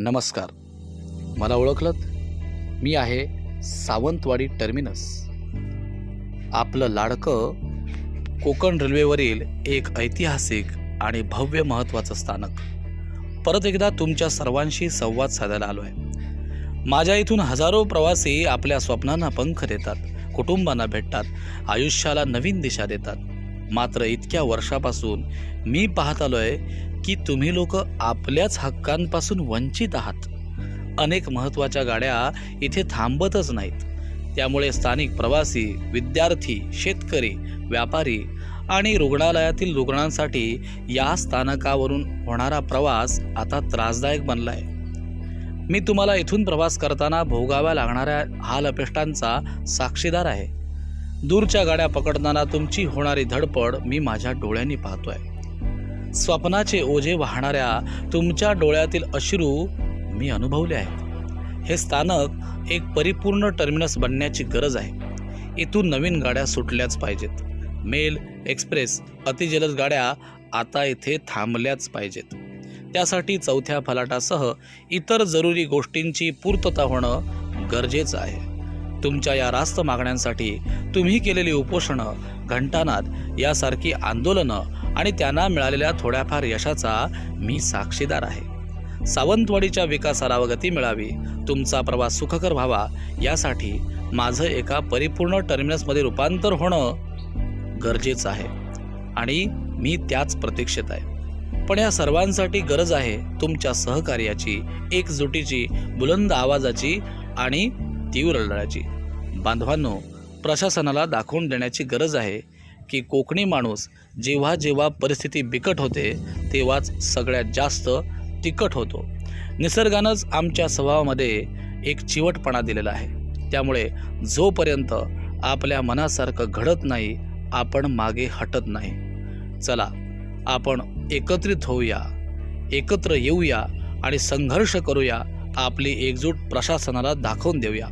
नमस्कार. मला ओळखलत? मी आहे सावंतवाडी टर्मिनस. आपलं लाडकं कोकण रेल्वेवरील एक ऐतिहासिक आणि भव्य महत्त्वाचं स्थानक. परत एकदा तुमच्या सर्वांशी संवाद साधायला आलो आहे माझ्या इथून हजारो प्रवासी आपल्या स्वप्नांना पंख देतात कुटुंबांना भेटतात आयुष्याला नवीन दिशा देतात. मात्र इतक्या वर्षापासून मी पाहत आलो आहे की तुम्ही लोक आपल्याच हक्कांपासून वंचित आहात. अनेक महत्त्वाच्या गाड्या इथे थांबतच नाहीत. त्यामुळे स्थानिक प्रवासी विद्यार्थी शेतकरी व्यापारी आणि रुग्णालयातील रुग्णांसाठी या स्थानकावरून होणारा प्रवास आता त्रासदायक बनलाय. मी तुम्हाला इथून प्रवास करताना भोगाव्या लागणाऱ्या हाल अपेष्टांचा साक्षीदार आहे. दूरच्या गाड्या पकडताना तुमची होणारी धडपड मी माझ्या डोळ्यांनी पाहतोय. स्वप्नाचे ओझे वाहणाऱ्या तुमच्या डोळ्यातील अश्रू मी अनुभवले आहेत. हे स्थानक एक परिपूर्ण टर्मिनस बनण्याची गरज आहे. इथून नवीन गाड्या सुटल्याच पाहिजेत. मेल एक्सप्रेस अतिजलद गाड्या आता इथे थांबल्याच पाहिजेत. त्यासाठी चौथ्या फलाटासह इतर जरुरी गोष्टींची पूर्तता होणं गरजेचं आहे. तुमच्या या रास्त मागण्यांसाठी तुम्ही केलेली उपोषणं घंटानाद यासारखी आंदोलनं आणि त्यांना मिळालेल्या थोड्याफार यशाचा मी साक्षीदार आहे. सावंतवाडीच्या विकासाला गती मिळावी तुमचा प्रवास सुखकर व्हावा यासाठी माझं एका परिपूर्ण टर्मिनसमध्ये रूपांतर होणं गरजेचं आहे आणि मी त्याच प्रतीक्षेत आहे. पण या सर्वांसाठी गरज आहे तुमच्या सहकार्याची एकजुटीची बुलंद आवाजाची आणि तीव्र लढ्याची बांधवांनो प्रशासनाला दाखवून देण्याची गरज आहे की कोकणी माणूस जेव्हा जेव्हा परिस्थिती बिकट होते तेव्हाच सगळ्यात जास्त तिखट होतो. निसर्गानंच आमच्या स्वभावामध्ये एक चिवटपणा दिलेला आहे. त्यामुळे जोपर्यंत आपल्या मनासारखं घडत नाही आपण मागे हटत नाही. चला आपण एकत्रित होऊया एकत्र येऊया आणि संघर्ष करूया आपली एकजूट प्रशासनाला दाखवून देऊया.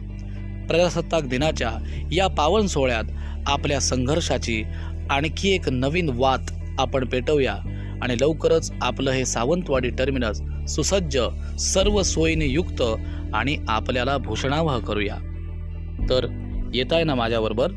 प्रजासत्ताक दिनाच्या या पावन सोहळ्यात आपल्या संघर्षाची आणखी एक नवीन वात आपण पेटवूया. आणि लवकरच आपलं हे सावंतवाडी टर्मिनस सुसज्ज सर्व सोयीने युक्त आणि आपल्याला भूषणावह करूया. तर येत आहे ना माझ्याबरोबर?